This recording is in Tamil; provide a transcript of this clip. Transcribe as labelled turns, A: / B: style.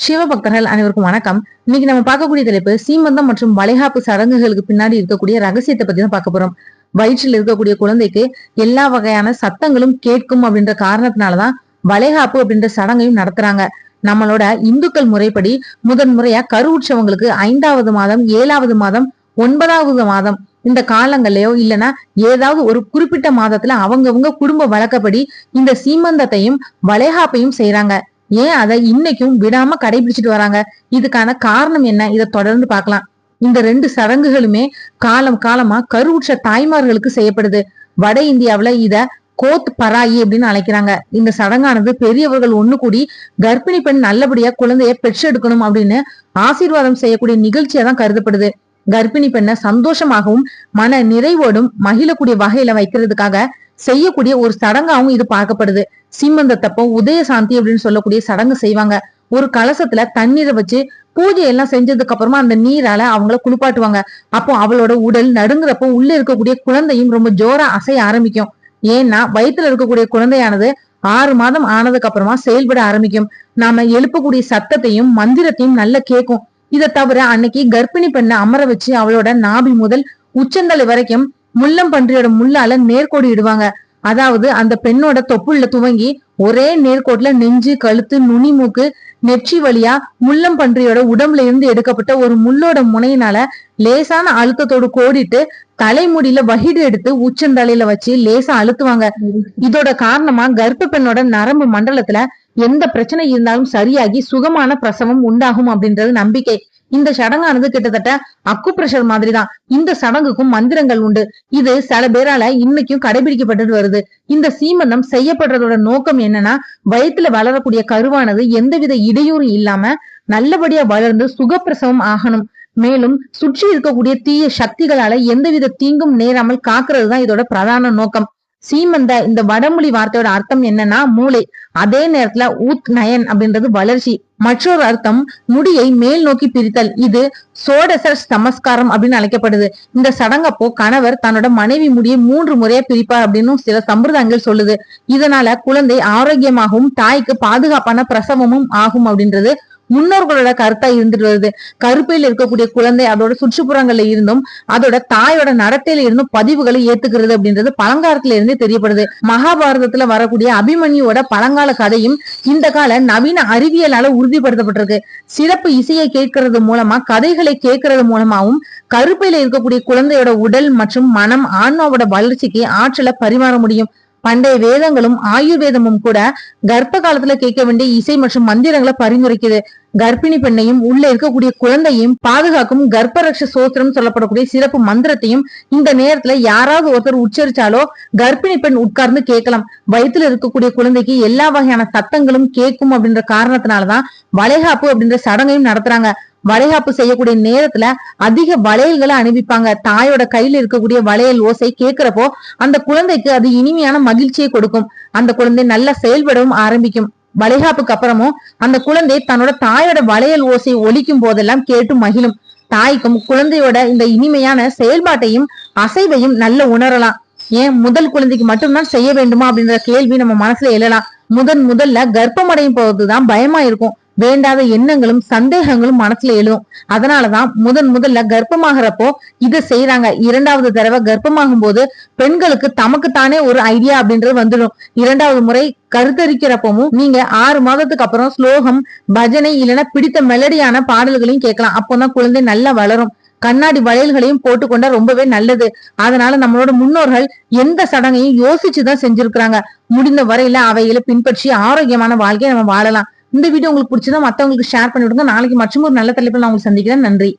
A: சிவபக்தர்கள் அனைவருக்கும் வணக்கம். இன்னைக்கு நம்ம பார்க்கக்கூடிய தலைப்பு சீமந்தம் மற்றும் வளைகாப்பு சடங்குகளுக்கு பின்னாடி இருக்கக்கூடிய ரகசியத்தை பத்தி தான் பார்க்க போறோம். வயிற்றில் இருக்கக்கூடிய குழந்தைக்கு எல்லா வகையான சத்தங்களும் கேட்கும் அப்படின்ற காரணத்தினாலதான் வளைகாப்பு அப்படின்ற சடங்கையும் நடத்துறாங்க. நம்மளோட இந்துக்கள் முறைப்படி முதன் முறையா கருவுற்சவங்களுக்கு ஐந்தாவது மாதம் ஏழாவது மாதம் ஒன்பதாவது மாதம் இந்த காலங்கள்லயோ இல்லைன்னா ஏதாவது ஒரு குறிப்பிட்ட மாதத்துல அவங்கவுங்க குடும்ப வழக்கப்படி இந்த சீமந்தத்தையும் வளைகாப்பையும் செய்யறாங்க ஏன் அதை இன்னைக்கும் விடாம கடைபிடிச்சிட்டு வராங்க? இதுக்கான காரணம் என்ன? இதை தொடர்ந்து பார்க்கலாம். இந்த ரெண்டு சடங்குகளுமே காலம் காலமா கருவுற்ற தாய்மார்களுக்கு செய்யப்படுது. வட இந்தியாவுல இத கோத் பராயி அப்படின்னு அழைக்கிறாங்க. இந்த சடங்கானது பெரியவர்கள் ஒண்ணு கூடி கர்ப்பிணி பெண் நல்லபடியா குழந்தைய பெற்றெடுக்கணும் அப்படின்னு ஆசீர்வாதம் செய்யக்கூடிய நிகழ்ச்சியா தான் கருதப்படுது. கர்ப்பிணி பெண்ணை சந்தோஷமாகவும் மன நிறைவோடும் மகிழக்கூடிய வகையில வைக்கிறதுக்காக செய்யக்கூடிய ஒரு சடங்காகவும் இது பார்க்கப்படுது. சிம்மந்தத்தப்போ உதய சாந்தி அப்படின்னு சொல்லக்கூடிய சடங்கு செய்வாங்க. ஒரு கலசத்துல தண்ணீரை வச்சு பூஜை எல்லாம் செஞ்சதுக்கு அப்புறமா அந்த நீரால அவங்கள குளிப்பாட்டுவாங்க. அப்போ அவளோட உடல் நடுங்குறப்போ உள்ள இருக்கக்கூடிய குழந்தையும் ரொம்ப ஜோரா அசைய ஆரம்பிக்கும். ஏன்னா வயிற்றுல இருக்கக்கூடிய குழந்தையானது ஆறு மாதம் ஆனதுக்கு அப்புறமா செயல்பட ஆரம்பிக்கும். நாம எழுப்பக்கூடிய சத்தத்தையும் மந்திரத்தையும் நல்லா கேட்கும் இதை தவிர அன்னைக்கு கர்ப்பிணி பெண்ணை அமர வச்சு அவளோட நாபி முதல் உச்சந்தலை வரைக்கும் முள்ளம் பன்றியோட முள்ளால நேர்கோடு இடுவாங்க. அதாவது அந்த பெண்ணோட தொப்புள்ள துவங்கி ஒரே நேர்கோட்டுல நெஞ்சு கழுத்து நுனி மூக்கு நெற்றி வழியா முள்ளம் பன்றியோட உடம்புல இருந்து எடுக்கப்பட்ட ஒரு முள்ளோட முனையினால லேசான அழுத்தத்தோடு கோடிட்டு தலைமுடியில வகிடு எடுத்து உச்சந்தலையில வச்சு லேசா அழுத்துவாங்க. இதோட காரணமா கர்ப்ப பெண்ணோட நரம்பு மண்டலத்துல எந்த பிரச்சனை இருந்தாலும் சரியாகி சுகமான பிரசவம் உண்டாகும் அப்படின்றது நம்பிக்கை. இந்த சடங்கானது கிட்டத்தட்ட அக்கு பிரஷர் மாதிரி தான் இந்த சடங்குக்கும் மந்திரங்கள் உண்டு. இது சில பேரால இன்னைக்கும் கடைபிடிக்கப்பட்டு வருது. இந்த சீமந்தம் செய்யப்படுறதோட நோக்கம் என்னன்னா வயிற்றுல வளரக்கூடிய கருவானது எந்தவித இடையூறு இல்லாம நல்லபடியா வளர்ந்து சுகப்பிரசவம் ஆகணும். மேலும் சுற்றி இருக்கக்கூடிய தீய சக்திகளால எந்தவித தீங்கும் நேராமல் காக்குறது தான் இதோட பிரதான நோக்கம். சீமந்த இந்த வடமொழி வார்த்தையோட அர்த்தம் என்னன்னா மூளை. அதே நேரத்துல ஊத் நயன் அப்படின்றது வளர்ச்சி. மற்றொரு அர்த்தம் முடியை மேல் நோக்கி பிரித்தல். இது சோடசர் சமஸ்காரம் அப்படின்னு அழைக்கப்படுது. இந்த சடங்கப்போ கணவர் தன்னோட மனைவி முடியை மூன்று முறையா பிரிப்பார் அப்படின்னு சில சம்பிரதாயங்கள் சொல்லுது. இதனால குழந்தை ஆரோக்கியமாகவும் தாய்க்கு பாதுகாப்பான பிரசவமும் ஆகும் அப்படின்றது முன்னோர்களோட கருத்தா இருந்துட்டு வருது. கருப்பையில் இருக்கக்கூடிய குழந்தை அதோட சுற்றுப்புறங்கள்ல இருந்தும் அதோட தாயோட நடத்தையில இருந்தும் பதிவுகளை ஏத்துக்கிறது அப்படின்றது பழங்காலத்துல இருந்தே தெரியப்படுது. மகாபாரதத்துல வரக்கூடிய அபிமன்யுவோட பழங்கால கதையும் இந்த கால நவீன அறிவியலால உறுதிப்படுத்தப்பட்டிருக்கு. சிறப்பு இசையை கேட்கறது மூலமா கதைகளை கேட்கறது மூலமாவும் கருப்பையில இருக்கக்கூடிய குழந்தையோட உடல் மற்றும் மனம் ஆன்மாவோட வளர்ச்சிக்கு ஆற்றலை பரிமாற முடியும். பண்டைய வேதங்களும் ஆயுர்வேதமும் கூட கர்ப்ப காலத்துல கேட்க வேண்டிய இசை மற்றும் மந்திரங்களை பரிந்துரைக்குது. கர்ப்பிணி பெண்ணையும் உள்ள இருக்கக்கூடிய குழந்தையும் பாதுகாக்கும் கர்ப்பரக்ஷ சோத்திரம் சொல்லப்படக்கூடிய சிறப்பு மந்திரத்தையும் இந்த நேரத்துல யாராவது ஒருத்தர் உச்சரிச்சாலோ கர்ப்பிணி பெண் உட்கார்ந்து கேட்கலாம். வயிற்றுல இருக்கக்கூடிய குழந்தைக்கு எல்லா வகையான சத்தங்களும் கேட்கும் அப்படின்ற காரணத்தினாலதான் வளைகாப்பு அப்படின்ற சடங்கையும் நடத்துறாங்க. வளைகாப்பு செய்யக்கூடிய நேரத்துல அதிக வளையல்களை அணிவிப்பாங்க. தாயோட கையில இருக்கக்கூடிய வளையல் ஓசை கேட்கிறப்போ அந்த குழந்தைக்கு அது இனிமையான மகிழ்ச்சியை கொடுக்கும். அந்த குழந்தை நல்லா செயல்படவும் ஆரம்பிக்கும். வளைகாப்புக்கு அப்புறமும் அந்த குழந்தை தன்னோட தாயோட வளையல் ஓசை ஒலிக்கும் போதெல்லாம் கேட்டு மகிழும். தாய்க்கும் குழந்தையோட இந்த இனிமையான செயல்பாட்டையும் அசைவையும் நல்ல உணரலாம். ஏன்? முதல் குழந்தைக்கு மட்டும்தான் செய்ய வேண்டுமா அப்படின்ற கேள்வி நம்ம மனசுல எழலாம். முதன் முதல்ல கர்ப்பமடையும் போதுதான் பயமா இருக்கும். வேண்டாத எண்ணங்களும் சந்தேகங்களும் மனசுல எழும். அதனாலதான் முதன் முதல்ல கர்ப்பமாகறப்போ இதை செய்யறாங்க இரண்டாவது தடவை கர்ப்பமாகும் போது பெண்களுக்கு தமக்கு தானே ஒரு ஐடியா அப்படின்றது வந்துடும். இரண்டாவது முறை கருத்தரிக்கிறப்பவும் நீங்க ஆறு மாதத்துக்கு அப்புறம் ஸ்லோகம் பஜனை இல்லைன்னா பிடித்த மெலடியான பாடல்களையும் கேட்கலாம். அப்போதான் குழந்தை நல்லா வளரும். கண்ணாடி வளையல்களையும் போட்டுக்கொண்டா ரொம்பவே நல்லது. அதனால நம்மளோட முன்னோர்கள் எந்த சடங்கையும் யோசிச்சுதான் செஞ்சிருக்கிறாங்க. முடிந்த வரையில அவைகளை பின்பற்றி ஆரோக்கியமான வாழ்க்கையை நம்ம வாழலாம். இந்த வீடியோ உங்களுக்கு பிடிச்சதா மத்தவங்களுக்கு ஷேர் பண்ணி விடுங்க நாளைக்கு மற்றும் ஒரு நல்ல தலைப்பில் நான் உங்களுக்கு சந்திக்கிறேன். நன்றி.